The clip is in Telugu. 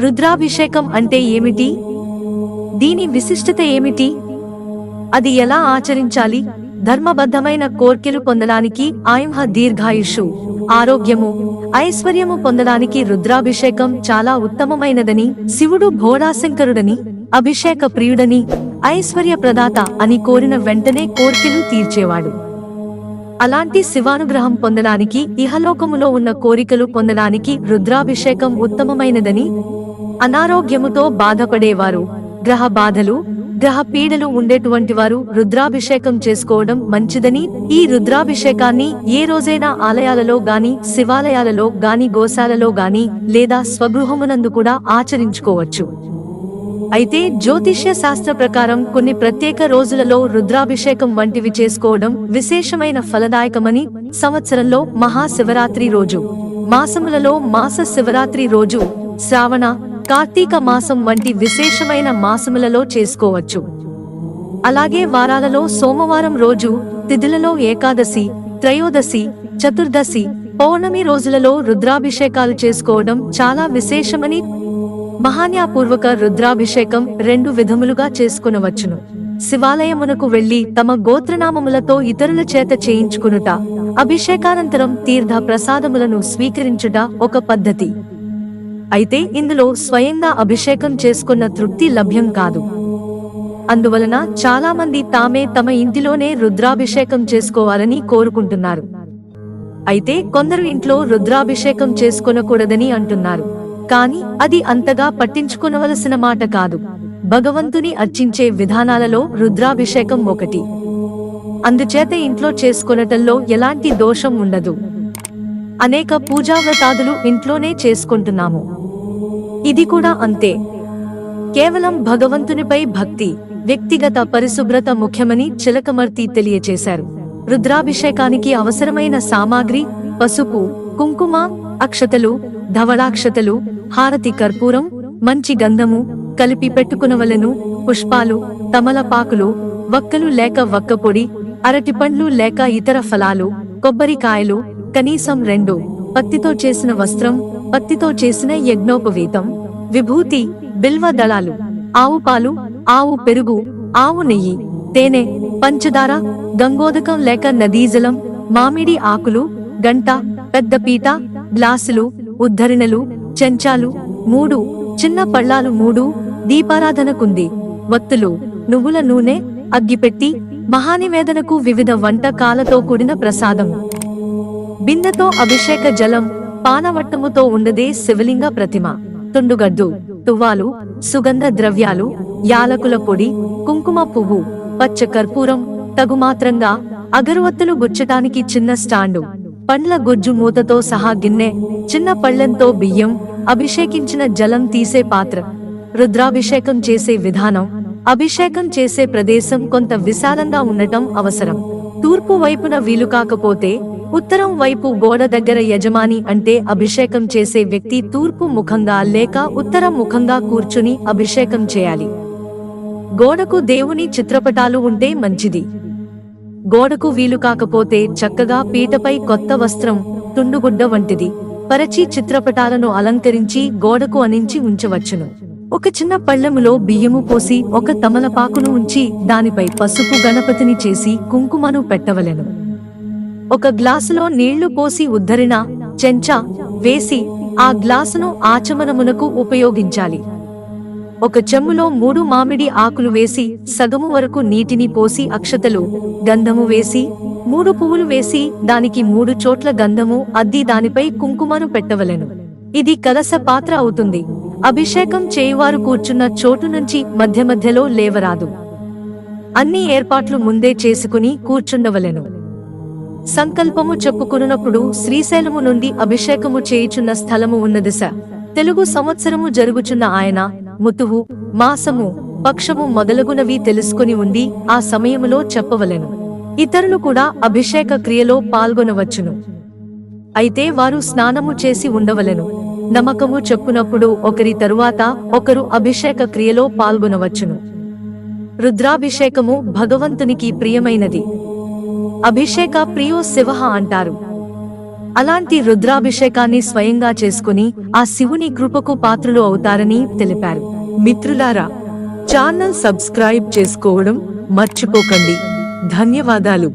రుద్రాభిషేకం అంటే ఏమిటి? దీని విశిష్టత ఏమిటి? అది ఎలా ఆచరించాలి? ధర్మబద్ధమైన కోర్కెలు పొందడానికి ఆయుహ దీర్ఘాయుషు ఆరోగ్యము ఐశ్వర్యము పొందడానికి రుద్రాభిషేకం చాలా ఉత్తమమైనదని శివుడు భోళాశంకరుడని అభిషేక ప్రియుడని ఐశ్వర్య ప్రదాత అని కోరిన వెంటనే కోర్కెలు తీర్చేవాడు. అలాంటి శివానుగ్రహం పొందడానికి ఇహలోకములో ఉన్న కోరికలు పొందడానికి రుద్రాభిషేకం ఉత్తమమైనదని అనారోగ్యముతో బాధపడేవారు. గ్రహ బాధలు గ్రహ పీడలు ఉండేటువంటి వారు రుద్రాభిషేకం చేసుకోవడం మంచిదని ఈ రుద్రాభిషేకాన్ని ఏ రోజైనా ఆలయాలలో గాని శివాలయాలలో గాని గోశాలలో గాని లేదా స్వగృహమునందు కూడా ఆచరించుకోవచ్చు. అయితే జ్యోతిష్య శాస్త్ర ప్రకారం కొన్ని ప్రత్యేక రోజులలో రుద్రాభిషేకం వంటివి చేసుకోవడం విశేషమైన ఫలదాయకమని సంవత్సరంలో మహాశివరాత్రి రోజు. మాసములలో మాస శివరాత్రి రోజు శ్రావణ కార్తీక మాసం వంటి విశేషమైన మాసములలో చేసుకోవచ్చు. అలాగే వారాలలో సోమవారం రోజు తిథులలో ఏకాదశి త్రయోదశి చతుర్దశి పౌర్ణమి రోజులలో రుద్రాభిషేకాలు చేసుకోవడం చాలా విశేషమని మహాన్యాపూర్వక రుద్రాభిషేకం రెండు విధములుగా చేసుకునవచ్చును. శివాలయమునకు వెళ్ళి తమ గోత్రనామములతో ఇతరుల చేత చేయించుకునుట అభిషేకానంతరం తీర్థ ప్రసాదములను స్వీకరించుట ఒక పద్ధతి. అయితే ఇందులో స్వయంగా అభిషేకం చేసుకున్న తృప్తి లభ్యం కాదు. అందువలన చాలా మంది తామే తమ ఇంటిలోనే రుద్రాభిషేకం చేసుకోవాలని కోరుకుంటున్నారు. అయితే కొందరు ఇంట్లో రుద్రాభిషేకం చేసుకొనకూడదని అంటున్నారు. కాని అది అంతగా పట్టించుకునవలసిన మాట కాదు. భగవంతుని అర్చించే విధానాలలో రుద్రాభిషేకం ఒకటి. అందుచేత ఇంట్లో చేసుకొనటంలో ఎలాంటి దోషం ఉండదు. అనేక పూజావ్రతాదులు ఇంట్లోనే చేసుకుంటున్నాము. ఇది కూడా అంతే. కేవలం భగవంతునిపై భక్తి వ్యక్తిగత పరిశుభ్రత ముఖ్యమని చిలకమర్తి తెలియచేశారు. రుద్రాభిషేకానికి అవసరమైన సామాగ్రి పసుపు కుంకుమ అక్షతలు ధవళాక్షతలు హారతి కర్పూరం మంచి గంధము కలిపి పెట్టుకునవలను పుష్పాలు తమలపాకులు వక్కలు లేక వక్కపొడి అరటిపండ్లు లేక ఇతర ఫలాలు కొబ్బరికాయలు కనీసం రెండు. పత్తితో చేసిన వస్త్రం పత్తితో చేసిన యజ్ఞోపవీతం విభూతి బిల్వ దళాలు ఆవు పాలు ఆవు పెరుగు ఆవు నెయ్యి తేనె పంచదార గంగోదకం లేక నదీజలం మామిడి ఆకులు గంట పెద్ద పీట గ్లాసులు ఉద్ధరణలు చెంచాలు మూడు చిన్న పళ్ళాలు మూడు దీపారాధనకుంది వత్తులు నువ్వుల నూనె అగ్గిపెట్టి మహానివేదనకు వివిధ వంటకాలతో కూడిన ప్రసాదం. బిందెతో అభిషేక జలం పానవట్టముతో ఉండదే శివలింగ ప్రతిమ. తుండుగడ్డు తువ్వాలు సుగంధ ద్రవ్యాలు యాలకుల పొడి కుంకుమ పువ్వు పచ్చ కర్పూరం తగుమాత్రంగా అగరవత్తులు గుచ్చటానికి చిన్న స్టాండు. పండ్ల గుజ్జు మూతతో సహా గిన్నె చిన్న పళ్ళెంతో బియ్యం అభిషేకించిన జలం తీసే పాత్ర. రుద్రాభిషేకం చేసే విధానం అభిషేకం చేసే ప్రదేశం కొంత విశాలంగా ఉండటం అవసరం. తూర్పు వైపున వీలు కాకపోతే ఉత్తరం వైపు గోడ దగ్గర యజమాని అంటే అభిషేకం చేసే వ్యక్తి తూర్పు ముఖంగా లేక ఉత్తరం ముఖంగా కూర్చుని అభిషేకం చేయాలి. గోడకు దేవుని చిత్రపటాలు ఉంటే మంచిది. గోడకు వీలు కాకపోతే చక్కగా పీటపై కొత్త వస్త్రం తుండుగుడ్డ వంటిది పరచి చిత్రపటాలను అలంకరించి గోడకు అనించి ఉంచవచ్చును. ఒక చిన్న పళ్ళెములో బియ్యము పోసి ఒక తమలపాకును ఉంచి దానిపై పసుపు గణపతిని చేసి కుంకుమను పెట్టవలెను. ఒక గ్లాసులో నీళ్ళు పోసి ఉద్ధరిన చెంచా వేసి ఆ గ్లాసును ఆచమనమునకు ఉపయోగించాలి. ఒక చెమ్ములో మూడు మామిడి ఆకులు వేసి సగము వరకు నీటిని పోసి అక్షతలు గంధము వేసి మూడు పువ్వులు వేసి దానికి మూడు చోట్ల గంధము అద్ది దానిపై కుంకుమను పెట్టవలెను. ఇది కలస పాత్ర అవుతుంది. అభిషేకం చేయువారు కూర్చున్న చోటు నుంచి మధ్య మధ్యలో లేవరాదు. అన్ని ఏర్పాట్లు ముందే చేసుకుని కూర్చుండవలెను. సంకల్పము చెప్పుకున్నప్పుడు శ్రీశైలము నుండి అభిషేకము చేయుచున్న స్థలము ఉన్నది స. తెలుగు సంవత్సరము జరుగుచున్న ఆయన ముతువు మాసము పక్షము మొదలగునవి తెలుసుకుని ఉండి ఆ సమయములో చెప్పవలెను. ఇతరులు కూడా అభిషేక క్రియలో పాల్గొనవచ్చును. అయితే వారు స్నానము చేసి ఉండవలెను. నమ్మకము చెప్పునప్పుడు ఒకరి తరువాత ఒకరు అభిషేక క్రియలో పాల్గొనవచ్చును. రుద్రాభిషేకము భగవంతునికి ప్రియమైనది. అభిషేక ప్రియో శివ అంటారు. అలాంటి రుద్రాభిషేకాన్ని స్వయంగా చేసుకుని ఆ శివుని కృపకు పాత్రులు అవుతారని తెలిపారు. మిత్రులారా ఛానల్ సబ్స్క్రైబ్ చేసుకోవడం మర్చిపోకండి. ధన్యవాదాలు.